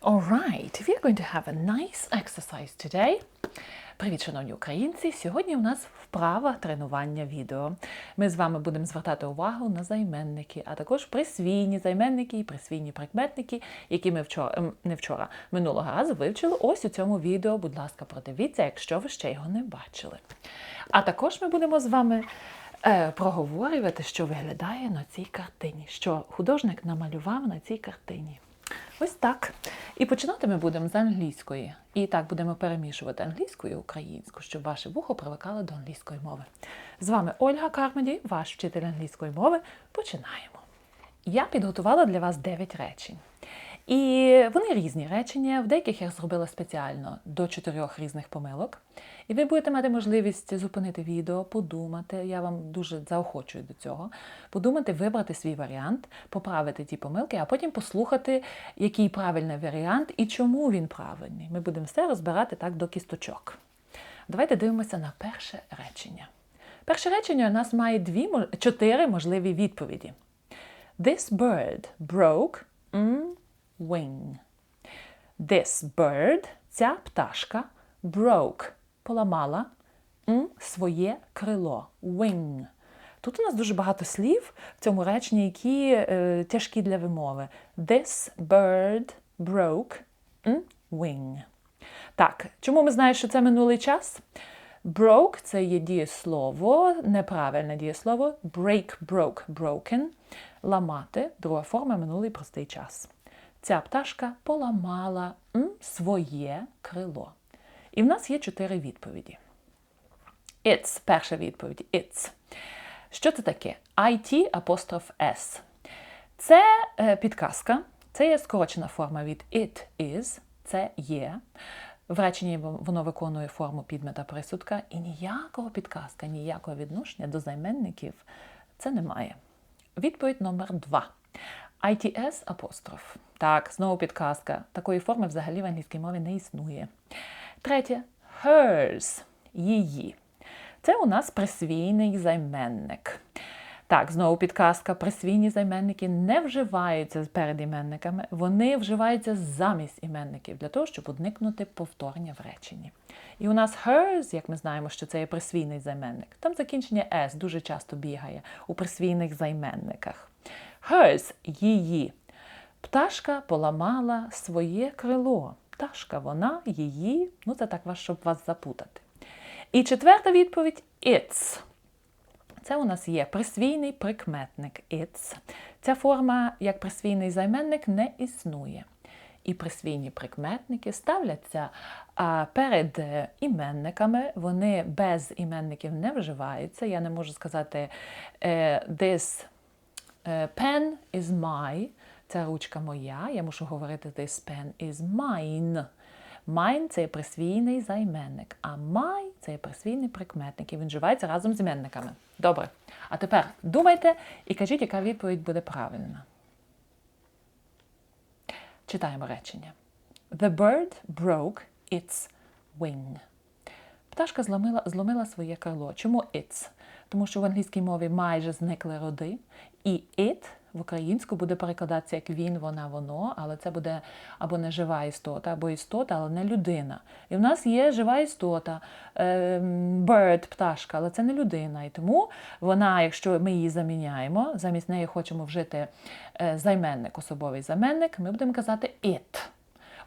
All right, we're going to have a nice exercise today. Привіт, шановні українці! Сьогодні у нас вправа тренування відео. Ми з вами будемо звертати увагу на займенники, а також присвійні займенники і присвійні прикметники, які ми вчора не вчора минулого разу вивчили. Ось у цьому відео. Будь ласка, продивіться, якщо ви ще його не бачили. А також ми будемо з вами е, проговорювати, що виглядає на цій картині, що художник намалював на цій картині. Ось так. І починати ми будемо з англійської. І так будемо перемішувати англійську і українську, щоб ваше вухо привикало до англійської мови. З вами Ольга Кармеді, ваш вчитель англійської мови. Починаємо. Я підготувала для вас 9 речень. І вони різні речення. В деяких я зробила спеціально до чотирьох різних помилок. І ви будете мати можливість зупинити відео, подумати. Я вам дуже заохочую до цього. Подумати, вибрати свій варіант, поправити ті помилки, а потім послухати, який правильний варіант і чому він правильний. Ми будемо все розбирати так до кісточок. Давайте дивимося на перше речення. Перше речення у нас має дві, чотири можливі відповіді. This bird broke wing. This bird, ця пташка, broke, поламала mm, своє крило. Wing. Тут у нас дуже багато слів в цьому реченні, які е, тяжкі для вимови. This bird broke wing. Так, чому ми знаємо, що це минулий час? Broke це є дієслово, неправильне дієслово. Break, broke, broken. Ламати, друга форма минулий простий час. Ця пташка поламала м, своє крило. І в нас є чотири відповіді. It's перша відповідь. It's. Що це таке? IT апостроф S. Це е, підказка. Це є скорочена форма від it is. Це є. В реченні воно виконує форму підмета присудка, і ніякого підказка, ніякого відношення до займенників це немає. Відповідь номер два. ITS апостроф. Так, знову підказка. Такої форми взагалі в англійській мові не існує. Третє hers. Її. Це у нас присвійний займенник. Так, знову підказка. Присвійні займенники не вживаються перед іменниками, вони вживаються замість іменників для того, щоб уникнути повторення в реченні. І у нас hers, як ми знаємо, що це є присвійний займенник. Там закінчення S дуже часто бігає у присвійних займенниках. Hers її. Пташка поламала своє крило. Пташка, вона, її, ну це так щоб вас запутати. І четверта відповідь it's. Це у нас є присвійний прикметник it's. Ця форма, як присвійний займенник, не існує. І присвійні прикметники ставляться перед іменниками, вони без іменників не вживаються. Я не можу сказати this pen is my, ця ручка моя. Я мушу говорити this pen is mine. Mine – це є присвійний займенник, а my – це є присвійний прикметник. І він вживається разом з іменниками. Добре. А тепер думайте і кажіть, яка відповідь буде правильна. Читаємо речення. The bird broke its wing. Пташка зломила, зломила своє крило. Чому its? Тому що в англійській мові майже зникли роди, і it в українську буде перекладатися як він, вона, воно, але це буде або не жива істота, або істота, але не людина. І в нас є жива істота, bird, пташка, але це не людина. І тому вона, якщо ми її заміняємо, замість неї хочемо вжити займенник, особовий займенник, ми будемо казати it.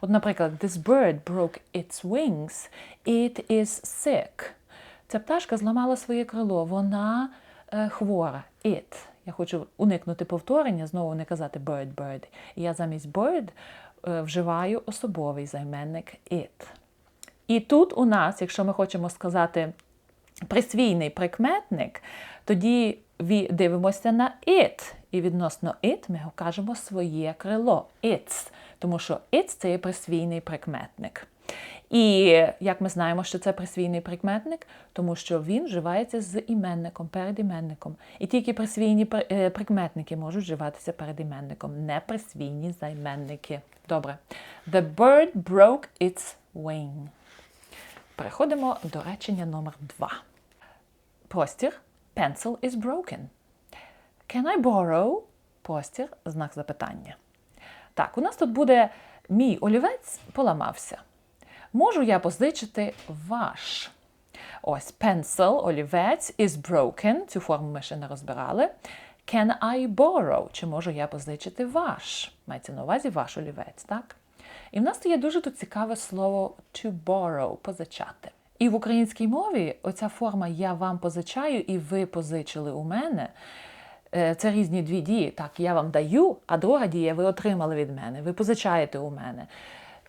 От, наприклад, this bird broke its wings, it is sick. Ця пташка зламала своє крило, вона е, хвора. It. Я хочу уникнути повторення, знову не казати bird, bird. І я замість bird е, вживаю особовий займенник it. І тут у нас, якщо ми хочемо сказати присвійний прикметник, тоді дивимося на it. І відносно it ми кажемо своє крило. It's. Тому що it's це є присвійний прикметник. І як ми знаємо, що це присвійний прикметник, тому що він вживається з іменником, перед іменником. І тільки присвійні прикметники можуть вживатися перед іменником, не присвійні займенники. Добре. The bird broke its wing. Переходимо до речення номер 2. Простір. Pencil is broken. Can I borrow? Простір, знак запитання. Так, у нас тут буде Мій олівець поламався. Можу я позичити ваш. Ось pencil, олівець is broken. Цю форму ми ще не розбирали. Can I borrow? Чи можу я позичити ваш? Мається на увазі ваш олівець, так? І в нас є дуже тут цікаве слово to borrow позичати. І в українській мові оця форма я вам позичаю і ви позичили у мене. Е, це різні дві дії. Так, я вам даю, а друга дія ви отримали від мене, ви позичаєте у мене.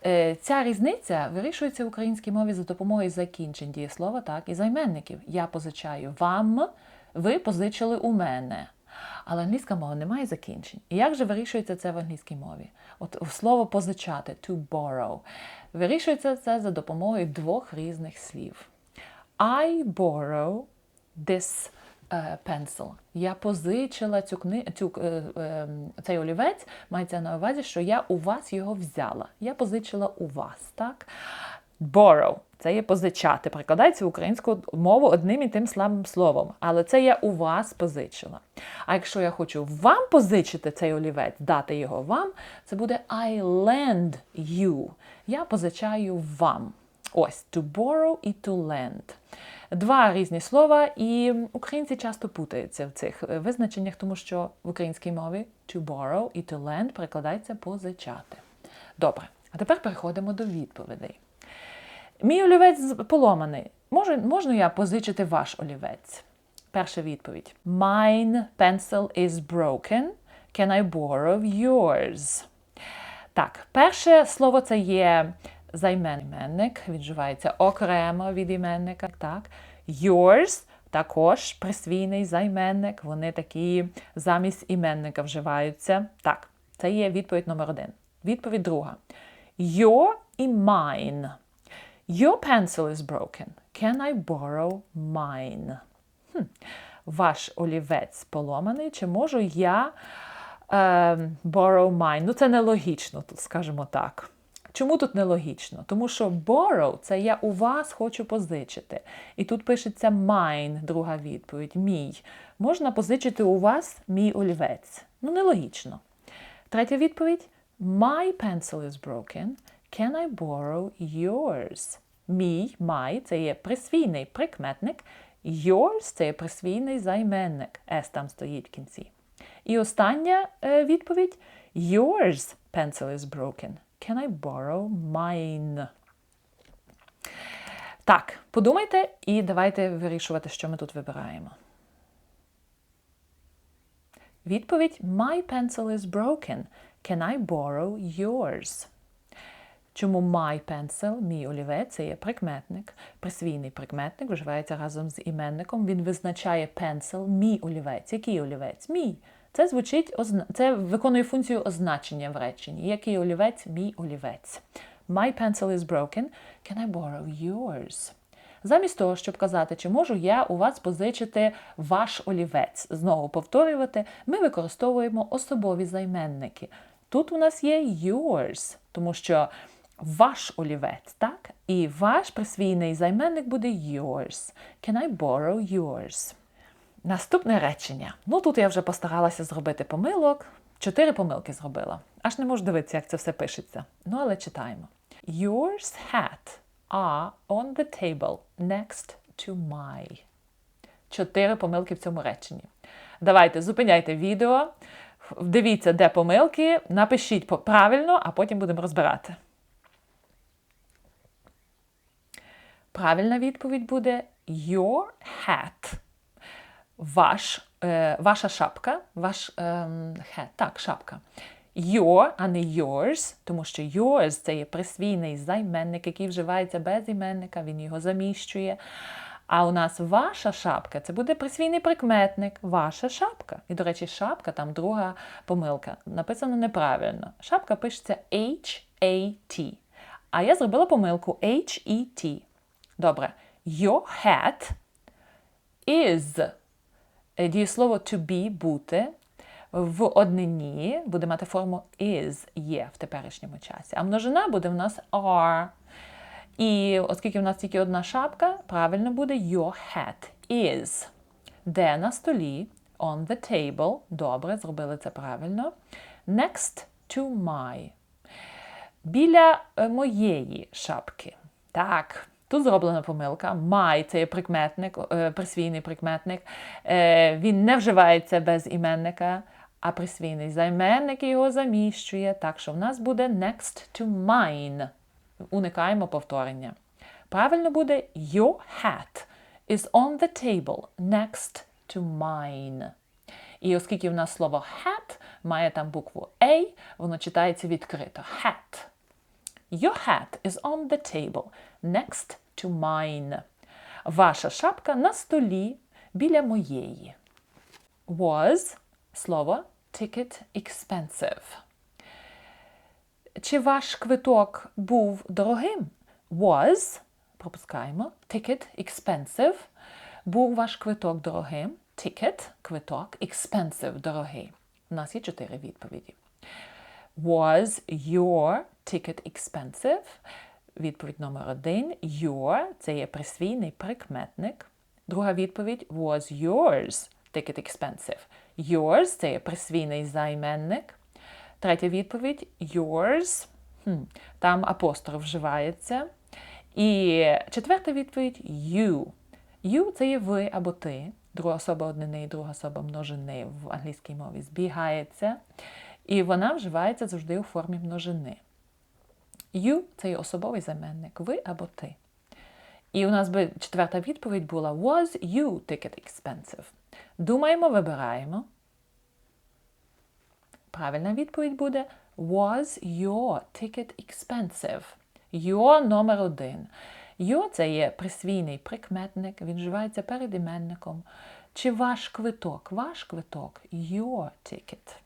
Е, ця різниця вирішується в українській мові за допомогою закінчень дієслова, так, і займенників. Я позичаю вам, ви позичили у мене. Але англійська мова не має закінчень. І як же вирішується це в англійській мові? От слово позичати to borrow. Вирішується це за допомогою двох різних слів. I borrow this pencil. Я позичила цю кни... цю, uh, uh, цей олівець, мається на увазі, що я у вас його взяла. Я позичила у вас, так? Borrow це є позичати. Прикладається в українську мову одним і тим самим словом. Але це я у вас позичила. А якщо я хочу вам позичити цей олівець, дати його вам, це буде I lend you. Я позичаю вам. Ось to borrow і to lend. Два різні слова, і українці часто путаються в цих визначеннях, тому що в українській мові to borrow і to lend перекладається позичати. Добре, а тепер переходимо до відповідей. Мій олівець поломаний. Може, можна я позичити ваш олівець? Перша відповідь. Mine pencil is broken. Can I borrow yours? Так, перше слово це є займенник, він вживається окремо від іменника. Так. Yours також присвійний займенник. Вони такі замість іменника вживаються. Так, це є відповідь номер один. Відповідь друга. Your і mine. Your pencil is broken. Can I borrow mine? Хм. Ваш олівець поломаний. Чи можу я е, borrow mine? Ну, це нелогічно, скажімо так. Чому тут нелогічно? Тому що borrow – це я у вас хочу позичити. І тут пишеться mine, друга відповідь, мій. Можна позичити у вас мій олівець. Ну, нелогічно. Третя відповідь: My pencil is broken. Can I borrow yours? Мій, my – це є присвійний прикметник. Yours це є присвійний займенник. S там стоїть в кінці. І остання е, відповідь: Yours pencil is broken. Can I borrow mine? Так, подумайте і давайте вирішувати, що ми тут вибираємо. Відповідь: My pencil is broken. Can I borrow yours? Чому my pencil, мій олівець, це є прикметник. Присвійний прикметник вживається разом з іменником. Він визначає pencil, мій олівець. Який олівець? Мій. Це звучить, це виконує функцію означення в реченні. Який олівець? Мій олівець. My pencil is broken. Can I borrow yours? Замість того, щоб казати, чи можу я у вас позичити ваш олівець, знову повторювати, ми використовуємо особові займенники. Тут у нас є yours, тому що ваш олівець, так? І ваш присвійний займенник буде yours. Can I borrow yours? Наступне речення. Ну тут я вже постаралася зробити помилок. Чотири помилки зробила. Аж не можу дивитися, як це все пишеться. Ну, але читаємо. Yours hat are on the table next to my. Чотири помилки в цьому реченні. Давайте зупиняйте відео, дивіться, де помилки, напишіть правильно, а потім будемо розбирати. Правильна відповідь буде Your hat ваш, е, ваша шапка, ваш е, hat, так, шапка. Your, а не yours, тому що yours це є присвійний займенник, який вживається без іменника, він його заміщує. А у нас ваша шапка це буде присвійний прикметник, ваша шапка. І, до речі, шапка там друга помилка. Написано неправильно. Шапка пишеться H-A-T. А я зробила помилку H-E-T. Добре. Your hat is дієслово to be бути в однині буде мати форму is є в теперішньому часі. А множина буде в нас are. І оскільки в нас тільки одна шапка, правильно буде your hat is. Де на столі? On the table. Добре, зробили це правильно. Next to my. Біля е, моєї шапки. Так, тут зроблена помилка. My – це є прикметник, е, присвійний прикметник. Е, Він не вживається без іменника, а присвійний займенник його заміщує. Так що в нас буде next to mine. Уникаємо повторення. Правильно буде Your hat is on the table next to mine. І оскільки в нас слово hat має там букву A, воно читається відкрито. Hat. Your hat is on the table next to mine. Ваша шапка на столі біля моєї. Was слово ticket expensive. Чи ваш квиток був дорогим? Was, пропускаємо, ticket expensive. Був ваш квиток дорогим? Ticket – квиток, expensive – дорогий. У нас є чотири відповіді. Was your ticket expensive? Відповідь номер один. Your – це є присвійний прикметник. Друга відповідь Was yours ticket expensive? Yours – це є присвійний займенник. Третя відповідь yours. Хм, Там апостроф вживається. І четверта відповідь you. You – це є ви або ти. Друга особа однини і друга особа множини в англійській мові збігається. І вона вживається завжди у формі множини. You – це є особовий займенник, ви або ти. І у нас би четверта відповідь була Was you ticket expensive? Думаємо, вибираємо. Правильна відповідь буде Was your ticket expensive? Your номер один. Your – це є присвійний прикметник, він вживається перед іменником. Чи ваш квиток? Ваш квиток your ticket.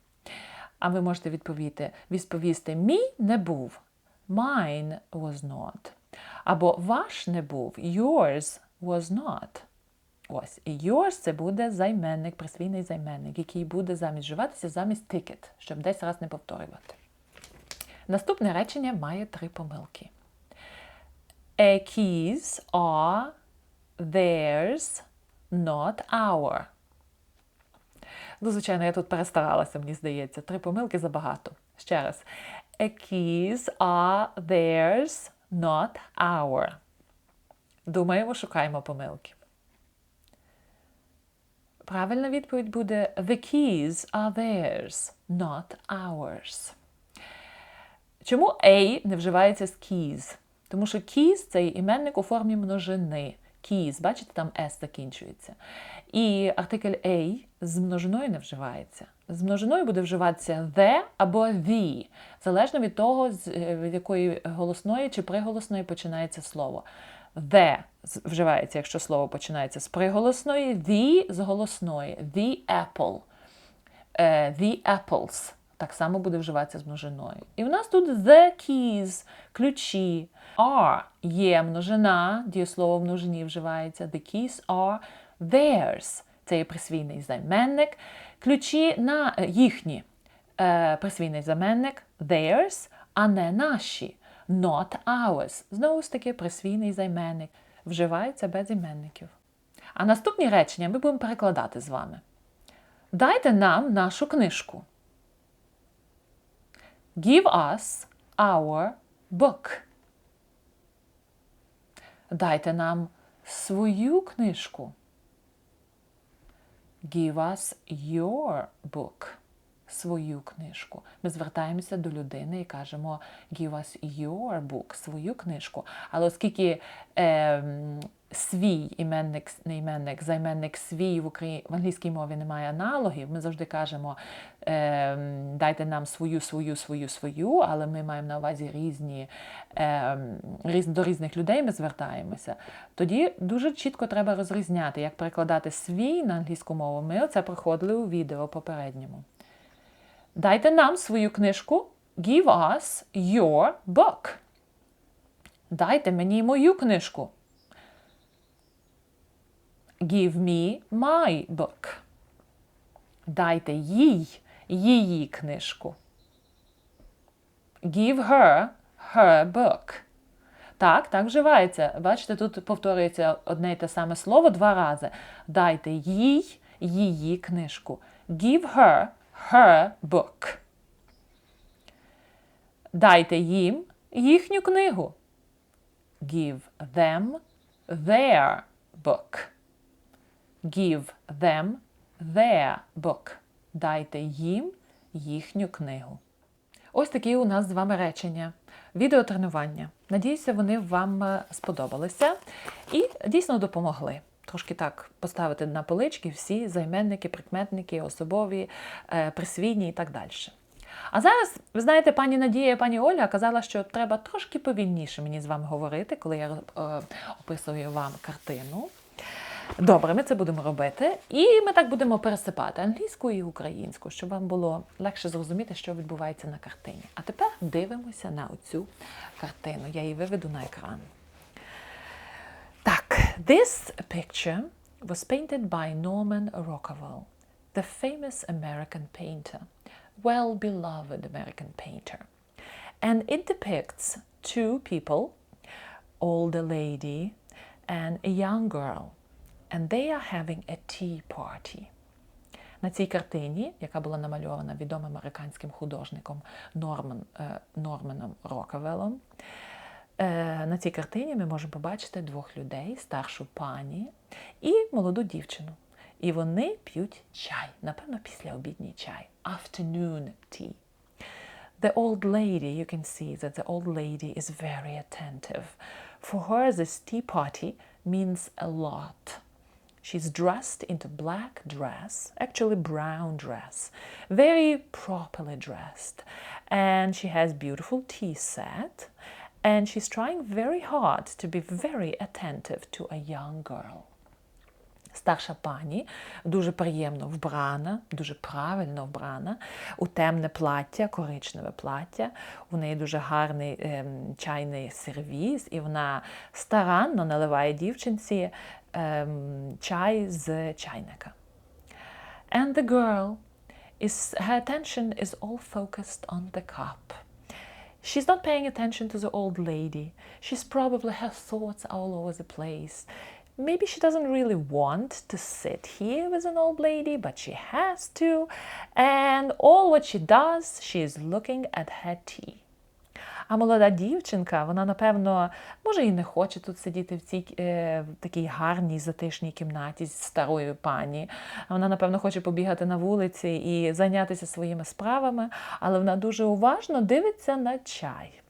А ви можете відповісти, відповісти мій не був. Mine was not. Або ваш не був. Yours was not. Ось. І yours це буде займенник, присвійний займенник, який буде замість вживатися замість ticket, щоб десь раз не повторювати. Наступне речення має три помилки. A keys are theirs, not our. Ну, звичайно, я тут перестаралася, мені здається. Три помилки забагато. Ще раз. A keys are theirs, not our. Думаємо, шукаємо помилки. Правильна відповідь буде The keys are theirs, not ours. Чому A не вживається з keys? Тому що keys – це іменник у формі множини. Keys, бачите, там S закінчується. І артикль A з множиною не вживається. З множиною буде вживатися the або the, залежно від того, з від якої голосної чи приголосної починається слово. The вживається, якщо слово починається з приголосної, the з голосної, the apple, the apples. Так само буде вживатися з множиною. І в нас тут the keys, ключі. Are є множина, дієслово в множині вживається. The keys are theirs. Це є присвійний займенник. Ключі на їхні е, присвійний займенник theirs, а не наші. Not ours. Знову ж таки, присвійний займенник. Вживається без іменників. А наступні речення ми будемо перекладати з вами. Дайте нам нашу книжку. Give us our book. Дайте нам свою книжку. Give us your book. Свою книжку. Ми звертаємося до людини і кажемо give us your book, свою книжку. Але оскільки е, свій іменник, не іменник, займенник свій в Україні в англійській мові немає аналогів, ми завжди кажемо е, дайте нам свою, свою, свою, свою, але ми маємо на увазі різні, е, різ, до різних людей ми звертаємося. Тоді дуже чітко треба розрізняти, як перекладати свій на англійську мову. Ми це проходили у відео попередньому. Дайте нам свою книжку. Give us your book. Дайте мені мою книжку. Give me my book. Дайте їй її книжку. Give her her book. Так, так вживається. Бачите, тут повторюється одне й те саме слово два рази. Дайте їй її книжку. Give her her book. Дайте їм їхню книгу. Give them their book. Give them their book. Дайте їм їхню книгу. Ось такі у нас з вами речення. Відеотренування. Надіюся, вони вам е, сподобалися і дійсно допомогли. Трошки так поставити на полички всі займенники, прикметники, особові, е, присвійні і так далі. А зараз, ви знаєте, пані Надія і пані Оля казала, що треба трошки повільніше мені з вами говорити, коли я е, описую вам картину. Добре, ми це будемо робити. І ми так будемо пересипати англійську і українську, щоб вам було легше зрозуміти, що відбувається на картині. А тепер дивимося на оцю картину. Я її виведу на екран. Так, this picture was painted by Norman Rockwell, the famous American painter, well beloved American painter. And it depicts two people, older lady and a young girl and they are having a tea party. На цій картині, яка була намальована відомим американським художником Норман, е, Норманом Рокавелом, е, на цій картині ми можемо побачити двох людей, старшу пані і молоду дівчину. І вони п'ють чай, напевно, після обідній чай. Afternoon tea. The old lady, you can see that the old lady is very attentive. For her, this tea party means a lot. She's dressed into black dress, actually brown dress, very properly dressed. And she has beautiful tea set. And she's trying very hard to be very attentive to a young girl. Старша пані дуже приємно вбрана, дуже правильно вбрана, у темне плаття, коричневе плаття. У неї дуже гарний ем, чайний сервіз, і вона старанно наливає дівчинці ем, чай з чайника. And the girl is her attention is all focused on the cup. She's not paying attention to the old lady. She's probably her thoughts are all over the place. Maybe she doesn't really want to sit here with an old lady, but she has to. And all what she does, she is looking at her tea. А молода дівчинка, вона, напевно, може і не хоче тут сидіти в цій е, такій гарній затишній кімнаті з старою пані. Вона, напевно, хоче побігати на вулиці і зайнятися своїми справами, але вона дуже уважно дивиться на чай.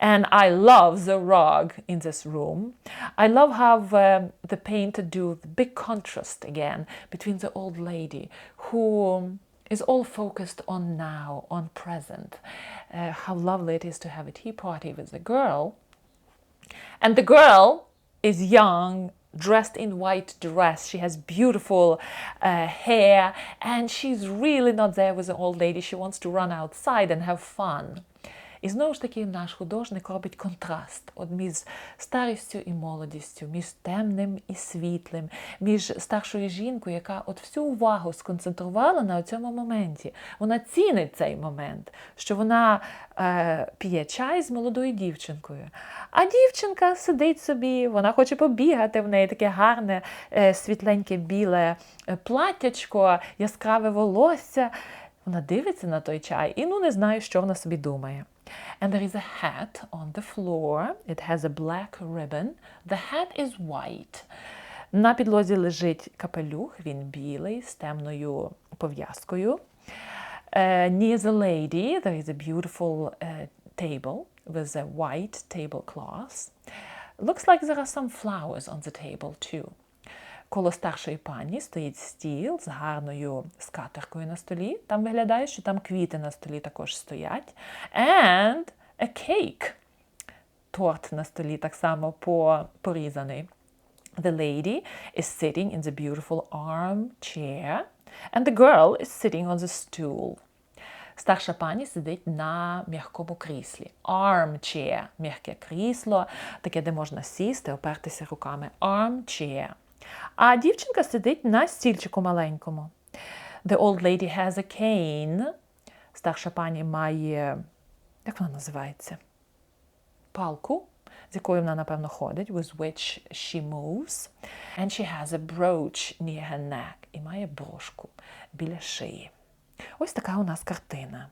And I love the rug in this room. I love how uh, the painter do the big contrast again between the old lady who is all focused on now, on present. Uh, how lovely it is to have a tea party with the girl. And the girl is young, dressed in white dress. She has beautiful uh, hair, and she's really not there with the old lady. She wants to run outside and have fun. І знову ж таки наш художник робить контраст от між старістю і молодістю, між темним і світлим, між старшою жінкою, яка от всю увагу сконцентрувала на цьому моменті. Вона цінить цей момент, що вона е, п'є чай з молодою дівчинкою. А дівчинка сидить собі, вона хоче побігати, в неї таке гарне, е, світленьке біле платтячко, яскраве волосся. Вона дивиться на той чай і ну не знає, що вона собі думає. And there is a hat on the floor. It has a black ribbon. The hat is white. На підлозі лежить капелюх, він білий з темною пов'язкою. Uh, near the lady, there is a beautiful uh, table with a white tablecloth. Looks like there are some flowers on the table too. Коло старшої пані стоїть стіл з гарною скатеркою на столі. Там виглядає, що там квіти на столі також стоять. And a cake. Торт на столі так само порізаний. The lady is sitting in the beautiful armchair, and the girl is sitting on the stool. Старша пані сидить на м'якому кріслі. Armchair – м'яке крісло, таке, де можна сісти, опертися руками. Armchair. А дівчинка сидить на стільчику маленькому. The old lady has a cane. Старша пані має, як вона називається? Палку, з якою вона, напевно, ходить, with which she moves. And she has a brooch near her neck. І має брошку біля шиї. Ось така у нас картина.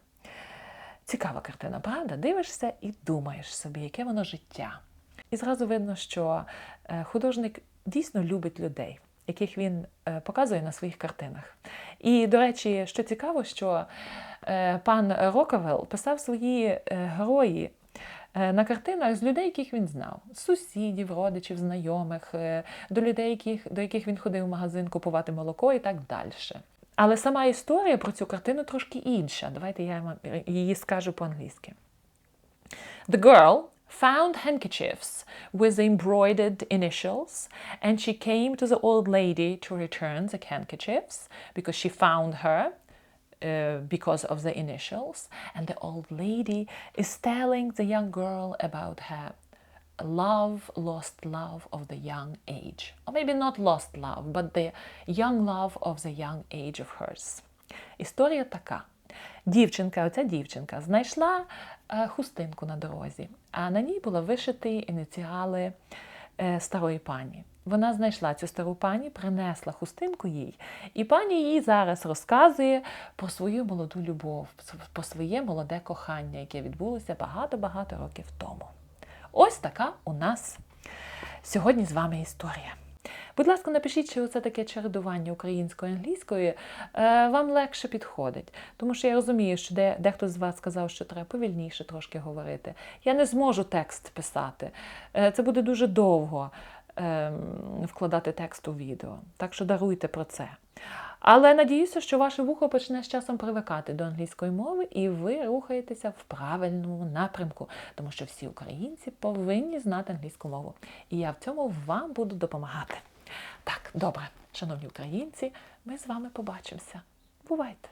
Цікава картина, правда? Дивишся і думаєш собі, яке воно життя. І зразу видно, що е, художник дійсно любить людей, яких він е, показує на своїх картинах. І, до речі, що цікаво, що е, пан Рокавел писав свої е, герої на картинах з людей, яких він знав: сусідів, родичів, знайомих, до людей, яких, до яких він ходив в магазин купувати молоко і так далі. Але сама історія про цю картину трошки інша. Давайте я її скажу по-англійськи. The girl found handkerchiefs with the embroidered initials, and she came to the old lady to return the handkerchiefs because she found her uh, because of the initials. And the old lady is telling the young girl about her love, lost love of the young age. Or maybe not lost love, but the young love of the young age of hers. Історія така. Дівчинка, оця дівчинка, знайшла е, хустинку на дорозі, а на ній були вишиті ініціали е, старої пані. Вона знайшла цю стару пані, принесла хустинку їй, і пані їй зараз розказує про свою молоду любов, про своє молоде кохання, яке відбулося багато-багато років тому. Ось така у нас сьогодні з вами історія. Будь ласка, напишіть, чи це таке чередування української англійської е, вам легше підходить. Тому що я розумію, що де, дехто з вас сказав, що треба повільніше трошки говорити. Я не зможу текст писати. Е, це буде дуже довго е, вкладати текст у відео. Так що даруйте про це. Але надіюся, що ваше вухо почне з часом привикати до англійської мови, і ви рухаєтеся в правильному напрямку, тому що всі українці повинні знати англійську мову. І я в цьому вам буду допомагати. Так, добре, шановні українці, ми з вами побачимося. Бувайте!